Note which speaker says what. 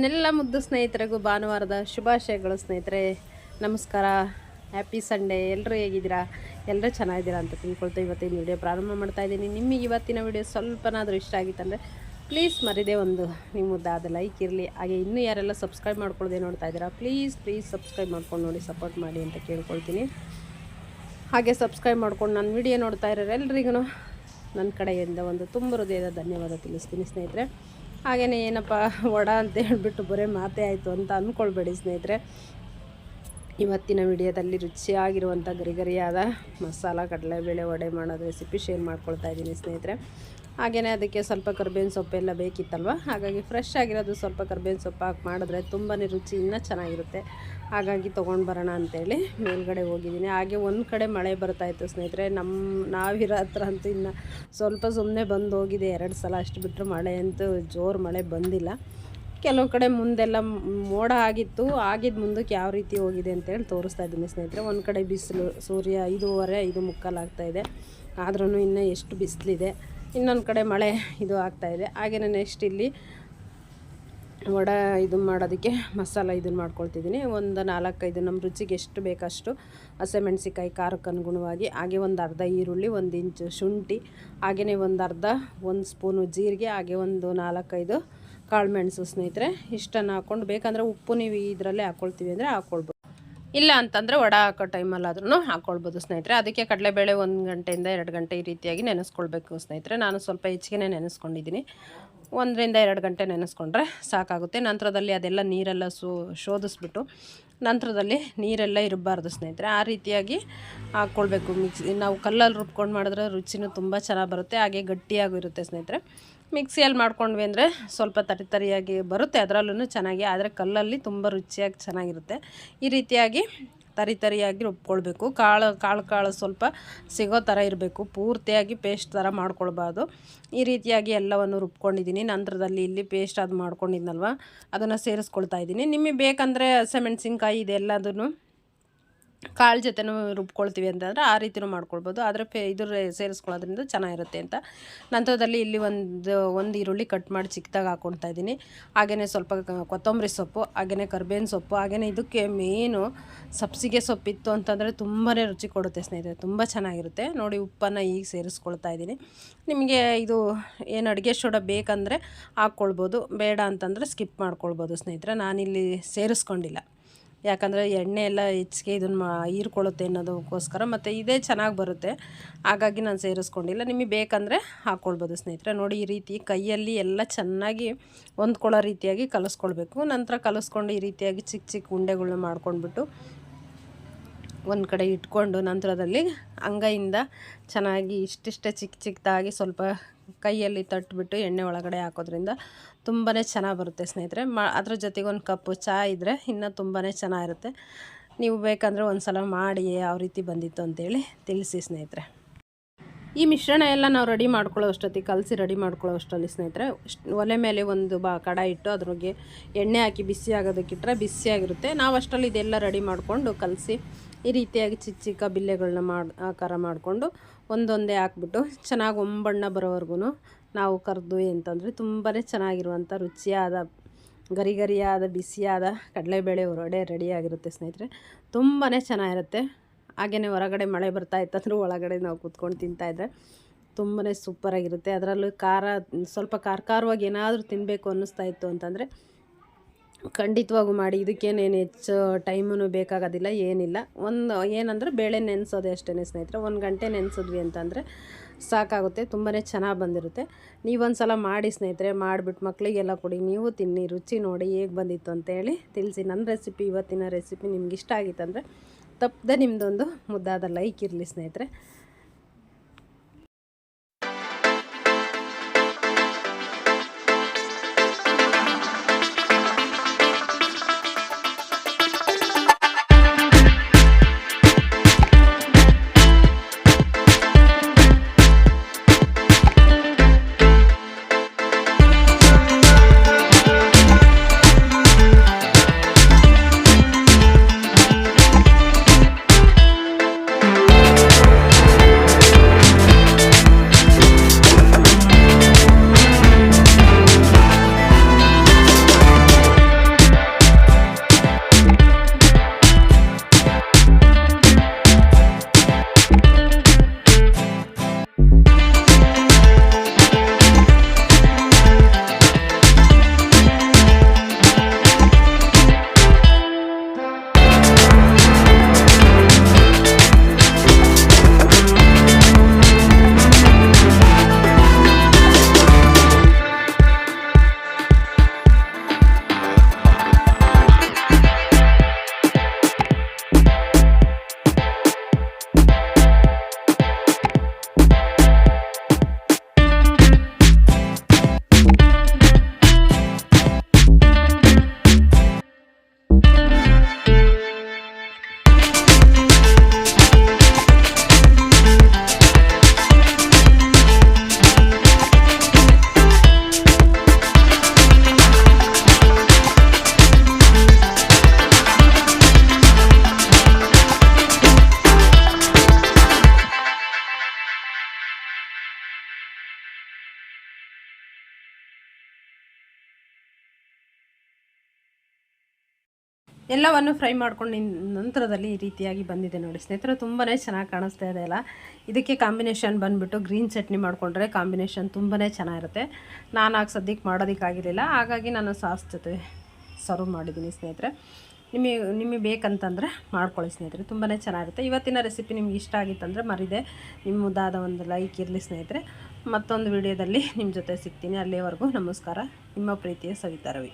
Speaker 1: ನನ್ನೆಲ್ಲ ಮುದ್ದು ಸ್ನೇಹಿತರಿಗೂ ಭಾನುವಾರದ ಶುಭಾಶಯಗಳು ಸ್ನೇಹಿತರೆ. ನಮಸ್ಕಾರ. ಹ್ಯಾಪಿ ಸಂಡೇ ಎಲ್ಲರೂ ಹೇಗಿದ್ದೀರಾ? ಎಲ್ಲರೂ ಚೆನ್ನಾಗಿದ್ದೀರಾ ಅಂತ ತಿಳ್ಕೊಳ್ತಾ ಇವತ್ತಿನ ವಿಡಿಯೋ ಪ್ರಾರಂಭ ಮಾಡ್ತಾ ಇದ್ದೀನಿ. ನಿಮಗೆ ಇವತ್ತಿನ ವಿಡಿಯೋ ಸ್ವಲ್ಪನಾದರೂ ಇಷ್ಟ ಆಗಿತ್ತಂದರೆ ಪ್ಲೀಸ್ ಮರಿದೇ ಒಂದು ನಿಮ್ಮ ಮುದ್ದಾದ ಲೈಕ್ ಇರಲಿ. ಹಾಗೆ ಇನ್ನೂ ಯಾರೆಲ್ಲ ಸಬ್ಸ್ಕ್ರೈಬ್ ಮಾಡ್ಕೊಳ್ಳದೆ ನೋಡ್ತಾ ಇದ್ದೀರಾ ಪ್ಲೀಸ್ ಪ್ಲೀಸ್ ಸಬ್ಸ್ಕ್ರೈಬ್ ಮಾಡ್ಕೊಂಡು ನೋಡಿ ಸಪೋರ್ಟ್ ಮಾಡಿ ಅಂತ ಕೇಳ್ಕೊಳ್ತೀನಿ. ಹಾಗೆ ಸಬ್ಸ್ಕ್ರೈಬ್ ಮಾಡ್ಕೊಂಡು ನನ್ನ ವಿಡಿಯೋ ನೋಡ್ತಾ ಇರೋರು ಎಲ್ರಿಗೂ ನನ್ನ ಕಡೆಯಿಂದ ಒಂದು ತುಂಬ ಹೃದಯದ ಧನ್ಯವಾದ ತಿಳಿಸ್ತೀನಿ ಸ್ನೇಹಿತರೆ. ಹಾಗೆಯೇ ಏನಪ್ಪ, ವಡ ಅಂತ ಹೇಳಿಬಿಟ್ಟು ಬರೀ ಮಾತೇ ಆಯಿತು ಅಂತ ಅಂದ್ಕೊಳ್ಬೇಡಿ ಸ್ನೇಹಿತರೆ. ಇವತ್ತಿನ ವಿಡಿಯೋದಲ್ಲಿ ರುಚಿಯಾಗಿರುವಂಥ ಗರಿಗರಿಯಾದ ಮಸಾಲ ಕಡಲೆಬೇಳೆ ವಡೆ ಮಾಡೋದು ರೆಸಿಪಿ ಶೇರ್ ಮಾಡ್ಕೊಳ್ತಾ ಇದ್ದೀನಿ ಸ್ನೇಹಿತರೆ. ಹಾಗೆಯೇ ಅದಕ್ಕೆ ಸ್ವಲ್ಪ ಕರ್ಬೇವಿನ ಸೊಪ್ಪೆಲ್ಲ ಬೇಕಿತ್ತಲ್ವ? ಹಾಗಾಗಿ ಫ್ರೆಶ್ ಆಗಿರೋದು ಸ್ವಲ್ಪ ಕರ್ಬೇವಿನ ಸೊಪ್ಪು ಹಾಕಿ ಮಾಡಿದ್ರೆ ತುಂಬಾ ರುಚಿ ಇನ್ನೂ ಚೆನ್ನಾಗಿರುತ್ತೆ. ಹಾಗಾಗಿ ತೊಗೊಂಡು ಬರೋಣ ಅಂತೇಳಿ ಮೇಲ್ಗಡೆ ಹೋಗಿದ್ದೀನಿ. ಹಾಗೆ ಒಂದು ಕಡೆ ಮಳೆ ಬರ್ತಾಯಿತ್ತು ಸ್ನೇಹಿತರೆ. ನಮ್ಮ ನಾವಿರೋ ಹತ್ರ ಅಂತೂ ಇನ್ನು ಸ್ವಲ್ಪ ಸುಮ್ಮನೆ ಬಂದು ಹೋಗಿದೆ. ಎರಡು ಸಲ ಅಷ್ಟು ಬಿಟ್ಟರೆ ಮಳೆ ಅಂತೂ ಜೋರು ಮಳೆ ಬಂದಿಲ್ಲ. ಕೆಲವು ಕಡೆ ಮುಂದೆಲ್ಲ ಮೋಡ ಆಗಿತ್ತು. ಆಗಿದ್ದ ಮುಂದಕ್ಕೆ ಯಾವ ರೀತಿ ಹೋಗಿದೆ ಅಂತೇಳಿ ತೋರಿಸ್ತಾ ಇದ್ದೀನಿ ಸ್ನೇಹಿತರೆ. ಒಂದು ಕಡೆ ಬಿಸಿಲು, ಸೂರ್ಯ ಐದೂವರೆ, ಐದು ಮುಕ್ಕಾಲಾಗ್ತಾಯಿದೆ ಆದ್ರೂ ಇನ್ನೂ ಎಷ್ಟು ಬಿಸಿಲಿದೆ. ಇನ್ನೊಂದು ಕಡೆ ಮಳೆ ಇದು ಆಗ್ತಾಯಿದೆ ಹಾಗೆಯೇ ನೆಕ್ಸ್ಟ್ ಇಲ್ಲಿ ವಡ ಇದು ಮಾಡೋದಕ್ಕೆ ಮಸಾಲ ಇದನ್ನು ಮಾಡ್ಕೊಳ್ತಿದ್ದೀನಿ. ಒಂದು ನಾಲ್ಕೈದು ನಮ್ಮ ರುಚಿಗೆ ಎಷ್ಟು ಬೇಕಷ್ಟು ಹಸಿಮೆಣ್ಸಿಕಾಯಿ ಖಾರಕ್ಕೆ ಅನುಗುಣವಾಗಿ, ಹಾಗೆ ಒಂದು ಅರ್ಧ ಈರುಳ್ಳಿ, ಒಂದು ಇಂಚು ಶುಂಠಿ ಹಾಗೆಯೇ ಒಂದು ಅರ್ಧ ಒಂದು ಸ್ಪೂನು ಜೀರಿಗೆ, ಹಾಗೆ ಒಂದು ನಾಲ್ಕೈದು ಕಾಳು ಮೆಣಸು ಸ್ನೇಹಿತರೆ. ಇಷ್ಟನ್ನು ಹಾಕ್ಕೊಂಡು ಬೇಕಂದರೆ ಉಪ್ಪು ನೀವು ಇದರಲ್ಲೇ ಹಾಕ್ಕೊಳ್ತೀವಿ ಅಂದರೆ ಹಾಕ್ಕೊಳ್ಬೋದು ಇಲ್ಲ ಅಂತಂದರೆ ವಡ ಹಾಕೋ ಟೈಮಲ್ಲಾದ್ರೂ ಹಾಕ್ಕೊಳ್ಬೋದು ಸ್ನೇಹಿತರೆ. ಅದಕ್ಕೆ ಕಡಲೆಬೇಳೆ ಒಂದು ಗಂಟೆಯಿಂದ ಎರಡು ಗಂಟೆ ಈ ರೀತಿಯಾಗಿ ನೆನೆಸ್ಕೊಳ್ಬೇಕು ಸ್ನೇಹಿತರೆ. ನಾನು ಸ್ವಲ್ಪ ಹೆಚ್ಚಿಗೆ ನೆನೆಸ್ಕೊಂಡಿದ್ದೀನಿ. ಒಂದರಿಂದ ಎರಡು ಗಂಟೆ ನೆನೆಸ್ಕೊಂಡ್ರೆ ಸಾಕಾಗುತ್ತೆ. ನಂತರದಲ್ಲಿ ಅದೆಲ್ಲ ನೀರೆಲ್ಲ ಸೋ ಶೋಧಿಸ್ಬಿಟ್ಟು ನಂತರದಲ್ಲಿ ನೀರೆಲ್ಲ ಇರಬಾರ್ದು ಸ್ನೇಹಿತರೆ. ಆ ರೀತಿಯಾಗಿ ಹಾಕ್ಕೊಳ್ಬೇಕು ಮಿಕ್ಸಿ. ನಾವು ಕಲ್ಲಲ್ಲಿ ರುಬ್ಕೊಂಡು ಮಾಡಿದ್ರೆ ರುಚಿನೂ ತುಂಬ ಚೆನ್ನಾಗಿ ಬರುತ್ತೆ. ಹಾಗೆ ಗಟ್ಟಿಯಾಗಿರುತ್ತೆ ಸ್ನೇಹಿತರೆ. ಮಿಕ್ಸಿಯಲ್ಲಿ ಮಾಡ್ಕೊಂಡ್ವಿ ಅಂದರೆ ಸ್ವಲ್ಪ ತರಿ ತರಿಯಾಗಿ ಬರುತ್ತೆ ಅದರಲ್ಲೂ ಚೆನ್ನಾಗಿ, ಆದರೆ ಕಲ್ಲಲ್ಲಿ ತುಂಬ ರುಚಿಯಾಗಿ ಚೆನ್ನಾಗಿರುತ್ತೆ. ಈ ರೀತಿಯಾಗಿ ತರಿ ತರಿಯಾಗಿ ರುಬ್ಕೊಳ್ಬೇಕು. ಕಾಳು ಕಾಳು ಕಾಳು ಸ್ವಲ್ಪ ಸಿಗೋ ಥರ ಇರಬೇಕು. ಪೂರ್ತಿಯಾಗಿ ಪೇಸ್ಟ್ ಥರ ಮಾಡ್ಕೊಳ್ಬಾರ್ದು. ಈ ರೀತಿಯಾಗಿ ಎಲ್ಲವನ್ನು ರುಬ್ಕೊಂಡಿದ್ದೀನಿ. ನಂತರದಲ್ಲಿ ಇಲ್ಲಿ ಪೇಸ್ಟ್ ಅದು ಮಾಡ್ಕೊಂಡಿದ್ನಲ್ವ, ಅದನ್ನು ಸೇರಿಸ್ಕೊಳ್ತಾ ಇದ್ದೀನಿ. ನಿಮಗೆ ಬೇಕಂದರೆ ಹಸಿಮೆಣ್ಸಿನ್ಕಾಯಿ ಇದೆಲ್ಲದನ್ನು ಕಾಳು ಜೊತೆನೂ ರುಬ್ಕೊಳ್ತೀವಿ ಅಂತಂದರೆ ಆ ರೀತಿಯೂ ಮಾಡ್ಕೊಳ್ಬೋದು. ಆದರೆ ಪೇ ಇದ್ರ ಸೇರಿಸ್ಕೊಳ್ಳೋದ್ರಿಂದ ಚೆನ್ನಾಗಿರುತ್ತೆ ಅಂತ. ನಂತರದಲ್ಲಿ ಇಲ್ಲಿ ಒಂದು ಒಂದು ಈರುಳ್ಳಿ ಕಟ್ ಮಾಡಿ ಚಿಕ್ಕದಾಗಿ ಹಾಕ್ಕೊಳ್ತಾ ಇದ್ದೀನಿ. ಹಾಗೆಯೇ ಸ್ವಲ್ಪ ಕೊತ್ತಂಬರಿ ಸೊಪ್ಪು ಹಾಗೆಯೇ ಕರ್ಬೇವಿನ ಸೊಪ್ಪು ಹಾಗೆಯೇ ಇದಕ್ಕೆ ಮೇನು ಸಬ್ಸಿಗೆ ಸೊಪ್ಪಿತ್ತು ಅಂತಂದರೆ ತುಂಬಾ ರುಚಿ ಕೊಡುತ್ತೆ ಸ್ನೇಹಿತರೆ. ತುಂಬ ಚೆನ್ನಾಗಿರುತ್ತೆ. ನೋಡಿ ಉಪ್ಪನ್ನು ಈಗ ಸೇರಿಸ್ಕೊಳ್ತಾ ಇದ್ದೀನಿ. ನಿಮಗೆ ಇದು ಏನು ಅಡುಗೆ ಶೋಡ ಬೇಕಂದರೆ ಹಾಕ್ಕೊಳ್ಬೋದು. ಬೇಡ ಅಂತಂದರೆ ಸ್ಕಿಪ್ ಮಾಡ್ಕೊಳ್ಬೋದು ಸ್ನೇಹಿತರೆ. ನಾನಿಲ್ಲಿ ಸೇರಿಸ್ಕೊಂಡಿಲ್ಲ. ಯಾಕಂದರೆ ಎಣ್ಣೆ ಎಲ್ಲ ಹೆಚ್ಚಿಗೆ ಇದನ್ನು ಮಾ, ಹೀರ್ಕೊಳ್ಳುತ್ತೆ ಅನ್ನೋದಕ್ಕೋಸ್ಕರ ಮತ್ತು ಇದೇ ಚೆನ್ನಾಗಿ ಬರುತ್ತೆ. ಹಾಗಾಗಿ ನಾನು ಸೇರಿಸ್ಕೊಂಡಿಲ್ಲ. ನಿಮಗೆ ಬೇಕಂದರೆ ಹಾಕ್ಕೊಳ್ಬೋದು ಸ್ನೇಹಿತರೆ. ನೋಡಿ ಈ ರೀತಿ ಕೈಯಲ್ಲಿ ಎಲ್ಲ ಚೆನ್ನಾಗಿ ಹೊಂದ್ಕೊಳ್ಳೋ ರೀತಿಯಾಗಿ ಕಲಿಸ್ಕೊಳ್ಬೇಕು. ನಂತರ ಕಲಿಸ್ಕೊಂಡು ಈ ರೀತಿಯಾಗಿ ಚಿಕ್ಕ ಚಿಕ್ಕ ಉಂಡೆಗಳನ್ನ ಮಾಡ್ಕೊಂಡ್ಬಿಟ್ಟು ಒಂದು ಕಡೆ ಇಟ್ಕೊಂಡು ನಂತರದಲ್ಲಿ ಅಂಗೈಯಿಂದ ಚೆನ್ನಾಗಿ ಇಷ್ಟಿಷ್ಟೇ ಚಿಕ್ಕ ಚಿಕ್ಕದಾಗಿ ಸ್ವಲ್ಪ ಕೈಯಲ್ಲಿ ತಟ್ಬಿಟ್ಟು ಎಣ್ಣೆ ಒಳಗಡೆ ಹಾಕೋದ್ರಿಂದ ತುಂಬಾ ಚೆನ್ನಾಗಿ ಬರುತ್ತೆ ಸ್ನೇಹಿತರೆ. ಮಾ, ಅದ್ರ ಜೊತೆಗೆ ಒಂದು ಕಪ್ಪು ಚಹಾ ಇದ್ದರೆ ಇನ್ನೂ ತುಂಬಾ ಚೆನ್ನಾಗಿರುತ್ತೆ. ನೀವು ಬೇಕಂದರೆ ಒಂದು ಸಲ ಮಾಡಿ ಯಾವ ರೀತಿ ಬಂದಿತ್ತು ಅಂತೇಳಿ ತಿಳಿಸಿ ಸ್ನೇಹಿತರೆ. ಈ ಮಿಶ್ರಣ ಎಲ್ಲ ನಾವು ರೆಡಿ ಮಾಡ್ಕೊಳ್ಳೋ ಅಷ್ಟೊತ್ತಿಗೆ, ಕಲಸಿ ರೆಡಿ ಮಾಡ್ಕೊಳ್ಳೋ ಅಷ್ಟರಲ್ಲಿ ಸ್ನೇಹಿತರೆ ಒಲೆ ಮೇಲೆ ಒಂದು ಬಾ ಕಡ ಇಟ್ಟು ಅದ್ರಿಗೆ ಎಣ್ಣೆ ಹಾಕಿ ಬಿಸಿ ಆಗೋದಕ್ಕಿಟ್ರೆ ಬಿಸಿಯಾಗಿರುತ್ತೆ. ನಾವು ಅಷ್ಟರಲ್ಲಿ ಇದೆಲ್ಲ ರೆಡಿ ಮಾಡಿಕೊಂಡು ಕಲಸಿ ಈ ರೀತಿಯಾಗಿ ಚಿಕ್ಕ ಚಿಕ್ಕ ಬಿಲ್ಲೆಗಳನ್ನ ಮಾಡಿ, ಆಕಾರ ಮಾಡಿಕೊಂಡು ಒಂದೊಂದೇ ಹಾಕ್ಬಿಟ್ಟು ಚೆನ್ನಾಗಿ ಒಂಬಣ್ಣ ಬರೋವರೆಗೂ ನಾವು ಕರೆದು ಅಂತಂದರೆ ತುಂಬಾ ಚೆನ್ನಾಗಿರುವಂಥ ರುಚಿಯಾದ ಗರಿ ಗರಿಯಾದ ಬಿಸಿಯಾದ ಕಡಲೆಬೇಳೆ ಹೊರಡೆ ರೆಡಿಯಾಗಿರುತ್ತೆ ಸ್ನೇಹಿತರೆ. ತುಂಬಾ ಚೆನ್ನಾಗಿರುತ್ತೆ. ಹಾಗೆಯೇ ಹೊರಗಡೆ ಮಳೆ ಬರ್ತಾ ಇತ್ತಂದ್ರೆ ಒಳಗಡೆ ನಾವು ಕೂತ್ಕೊಂಡು ತಿಂತಾಯಿದ್ರೆ ತುಂಬಾ ಸೂಪರಾಗಿರುತ್ತೆ ಅದರಲ್ಲೂ ಖಾರ, ಸ್ವಲ್ಪ ಖಾರ ಖಾರವಾಗಿ ಏನಾದರೂ ತಿನ್ನಬೇಕು ಅನ್ನಿಸ್ತಾ ಇತ್ತು ಅಂತಂದರೆ ಖಂಡಿತವಾಗೂ ಮಾಡಿ. ಇದಕ್ಕೇನೇನು ಹೆಚ್ಚು ಟೈಮೂ ಬೇಕಾಗೋದಿಲ್ಲ, ಏನಿಲ್ಲ. ಒಂದು ಏನಂದ್ರೆ ಬೇಳೆ ನೆನೆಸೋದೆ ಅಷ್ಟೇ ಸ್ನೇಹಿತರೆ. ಒಂದು ಗಂಟೆ ನೆನೆಸಿದ್ವಿ ಅಂತಂದರೆ ಸಾಕಾಗುತ್ತೆ ತುಂಬಾ ಚೆನ್ನಾಗಿ ಬಂದಿರುತ್ತೆ. ನೀವೊಂದು ಸಲ ಮಾಡಿ ಸ್ನೇಹಿತರೆ ಮಾಡಿಬಿಟ್ಟು ಮಕ್ಕಳಿಗೆಲ್ಲ ಕೊಡಿ. ನೀವು ತಿನ್ನಿ, ರುಚಿ ನೋಡಿ ಹೇಗೆ ಬಂದಿತ್ತು ಅಂತೇಳಿ ತಿಳಿಸಿ. ನನ್ನ ರೆಸಿಪಿ, ಇವತ್ತಿನ ರೆಸಿಪಿ ನಿಮ್ಗೆ ಇಷ್ಟ ಆಗಿತ್ತಂದರೆ ತಪ್ಪದೆ ನಿಮ್ಮದೊಂದು ಮುದ್ದಾದ ಲೈಕ್ ಇರಲಿ ಸ್ನೇಹಿತರೆ. ಎಲ್ಲವನ್ನು ಫ್ರೈ ಮಾಡ್ಕೊಂಡು ನಂತರದಲ್ಲಿ ಈ ರೀತಿಯಾಗಿ ಬಂದಿದೆ ನೋಡಿ ಸ್ನೇಹಿತರೆ ತುಂಬಾ ಚೆನ್ನಾಗಿ ಕಾಣಿಸ್ತಾ ಇದೆ ಅಲ್ಲ? ಇದಕ್ಕೆ ಕಾಂಬಿನೇಷನ್ ಬಂದುಬಿಟ್ಟು ಗ್ರೀನ್ ಚಟ್ನಿ ಮಾಡಿಕೊಂಡ್ರೆ ಕಾಂಬಿನೇಷನ್ ತುಂಬಾ ಚೆನ್ನಾಗಿರುತ್ತೆ. ನಾನು ಆಗ ಸದ್ಯಕ್ಕೆ ಮಾಡೋದಕ್ಕಾಗಿರಲಿಲ್ಲ, ಹಾಗಾಗಿ ನಾನು ಸಾಸ್ ಜೊತೆ ಸರ್ವ್ ಮಾಡಿದ್ದೀನಿ ಸ್ನೇಹಿತರೆ. ನಿಮಗೆ ನಿಮಗೆ ಬೇಕಂತಂದರೆ ಮಾಡ್ಕೊಳ್ಳಿ ಸ್ನೇಹಿತರೆ ತುಂಬಾ ಚೆನ್ನಾಗಿರುತ್ತೆ. ಇವತ್ತಿನ ರೆಸಿಪಿ ನಿಮ್ಗೆ ಇಷ್ಟ ಆಗಿತ್ತಂದರೆ ಮರಿದೆ ನಿಮ್ಮ ಮುದ್ದಾದ ಒಂದು ಲೈಕ್ ಇರಲಿ ಸ್ನೇಹಿತರೆ. ಮತ್ತೊಂದು ವಿಡಿಯೋದಲ್ಲಿ ನಿಮ್ಮ ಜೊತೆ ಸಿಗ್ತೀನಿ. ಅಲ್ಲಿವರೆಗೂ ನಮಸ್ಕಾರ. ನಿಮ್ಮ ಪ್ರೀತಿಯ ಸವಿತಾ ರವಿ.